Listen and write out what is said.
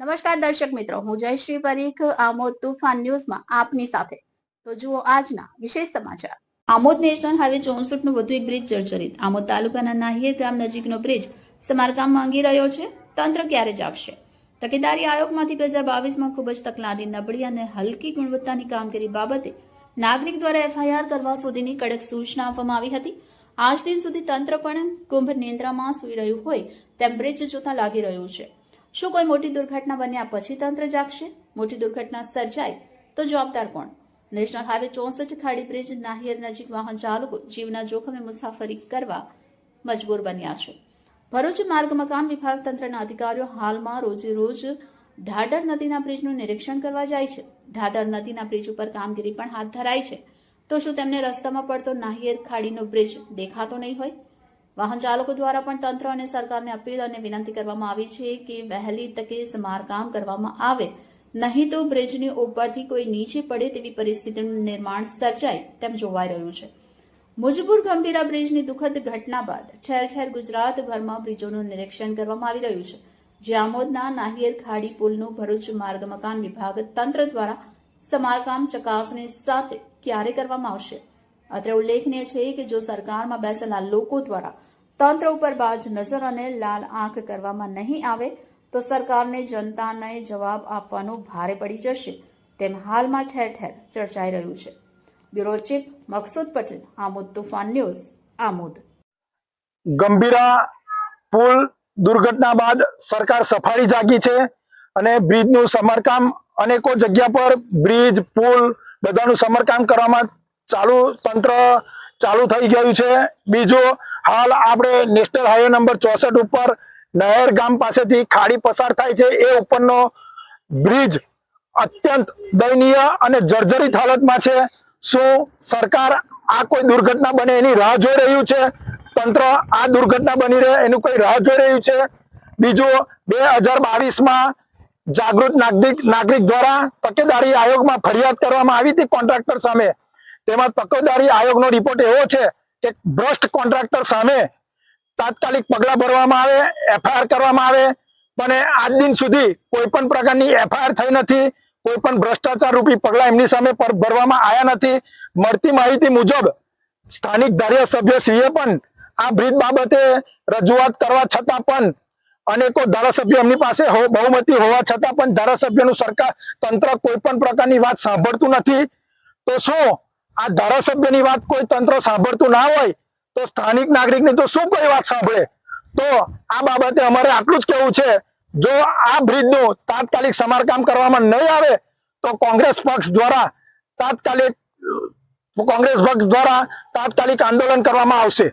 નમસ્કાર દર્શક મિત્રો, હું જયશ્રી પરીખ, આમોદ તુફાન ન્યૂઝમાં આપની સાથે. તો જુઓ આજના વિશેષ સમાચાર. આમોદ નેશનલ હાઈવે ચોસઠ નો વધુ એક બ્રિજ જર્જરિત. આમોદ તાલુકાના નાહિયેર ગામ નજીકનો બ્રિજ સમારકામ માંગી રહ્યો છે. તંત્ર ક્યારે જ આપશે તકેદારી આયોગમાંથી બે હજાર બાવીસમાં ખૂબ જ તકલાદી, નબળી અને હલકી ગુણવત્તાની કામગીરી બાબતે નાગરિક દ્વારા એફઆઈઆર કરવા સુધીની કડક સૂચના આપવામાં આવી હતી. આજ દિન સુધી તંત્ર પણ કુંભ નિંદ્રામાં સૂઈ રહ્યું હોય તેમ બ્રિજ જોતા લાગી રહ્યું છે. શું કોઈ મોટી દુર્ઘટના બન્યા પછી તંત્ર જાગશે? મોટી દુર્ઘટના સર્જાય તો જવાબદાર કોણ? નેશનલ હાઈવે ચોસઠ ખાડી બ્રિજ નાહિયર નજીક વાહન ચાલકો જીવના જોખમે મુસાફરી કરવા મજબૂર બન્યા છે. ભરૂચ માર્ગ મકાન વિભાગ તંત્રના અધિકારીઓ હાલમાં રોજે રોજ ઢાઢર નદીના બ્રિજનું નિરીક્ષણ કરવા જાય છે. ઢાઢર નદીના બ્રિજ ઉપર કામગીરી પણ હાથ ધરાય છે. તો શું તેમને રસ્તામાં પડતો નાહિયેર ખાડીનો બ્રિજ દેખાતો નહીં હોય? વાહન ચાલકો દ્વારા પણ તંત્ર અને સરકારને અપીલ અને વિનંતી કરવામાં આવી છે કે વહેલી તકે સમારકામ કરવામાં આવે. નહીં તો બ્રિજની ઉપરથી કોઈ નીચે પડે તેવી પરિસ્થિતિનું નિર્માણ સર્જાય તેમ જોવાઈ રહ્યું છે. મુજબુર ગંભીરા બ્રિજની દુઃખદ ઘટના બાદ ઠેર ઠેર ગુજરાતભરમાં બ્રિજોનું નિરીક્ષણ કરવામાં આવી રહ્યું છે. જે આમોદના નાહિયેર ખાડી પુલનું ભરૂચ માર્ગ મકાન વિભાગ તંત્ર દ્વારા સમારકામ ચકાસણી સાથે ક્યારે કરવામાં આવશે? અત્રે ઉલ્લેખનીય છે કે જો સરકારમાં બેસેલા લોકો દ્વારા તંત્ર ઉપર બાજ નજર અને લાલ આંખ કરવામાં નહીં આવે, તો સરકારને જનતાને જવાબ આપવાનું ભારે પડી જશે. તેમ હાલમાં ઠેર ઠેર ચર્ચાઈ રહ્યું છે. Bureau chief Maqsood Patel, Amod Tufan news, Amod. Gambhira પુલ દુર્ઘટના બાદ સરકાર સફાળી જાગી છે અને બ્રિજનું સમારકામ અનેકો જગ્યા પર બ્રિજ, પુલ બધાનું સમારકામ કરવામાં ચાલુ તંત્ર ચાલુ થઈ ગયું છે. બીજું, હાલ આપણે નેશનલ હાઈવે નંબર ચોસઠ ઉપર નહેર ગામ પાસેથી ખાડી પસાર થાય છે. એ ઉપરનો બ્રિજ અત્યંત દયનીય અને જર્જરિત હાલતમાં છે. શું સરકાર આ કોઈ દુર્ઘટના બને એની રાહ જોઈ રહ્યું છે? તંત્ર આ દુર્ઘટના બની રહે એનું કોઈ રાહ જોઈ રહ્યું છે? બીજું, બે હજાર બાવીસમાં જાગૃત નાગરિક નાગરિક દ્વારા તકેદારી આયોગમાં ફરિયાદ કરવામાં આવી હતી કોન્ટ્રાક્ટર સામે. તેમાં તકેદારી આયોગનો રિપોર્ટ એવો છે કે ભ્રષ્ટ કોન્ટ્રાક્ટર સામે તાત્કાલિક પગલાં ભરવામાં આવે એફઆઈઆર કરવામાં આવે પણ આજ દિન સુધી કોઈ પણ પ્રકારની એફઆઈઆર થઈ નથી કોઈ પણ ભ્રષ્ટાચાર રૂપી પગલાં એમની સામે ભરવામાં આવ્યા નથી. મળતી માહિતી મુજબ સ્થાનિક ધારાસભ્ય શ્રીએ પણ આ બ્રિજ બાબતે રજૂઆત કરવા છતાં પણ અનેકો ધારાસભ્યો એમની પાસે બહુમતી હોવા છતાં પણ ધારાસભ્યનું સરકાર તંત્ર કોઈ પણ પ્રકારની વાત સાંભળતું નથી. તો શું આ ધારાસભ્યની વાત કોઈ તંત્ર સાંભળતું ના હોય, તો સ્થાનિક નાગરિકની તો શું કોઈ વાત સાંભળે? તો આ બાબતે અમારે આટલું જ કહેવું છે, જો આ બ્રિજનું તાત્કાલિક સમારકામ કરવામાં નહીં આવે, તો કોંગ્રેસ પક્ષ દ્વારા તાત્કાલિક, કોંગ્રેસ પક્ષ દ્વારા તાત્કાલિક આંદોલન કરવામાં આવશે.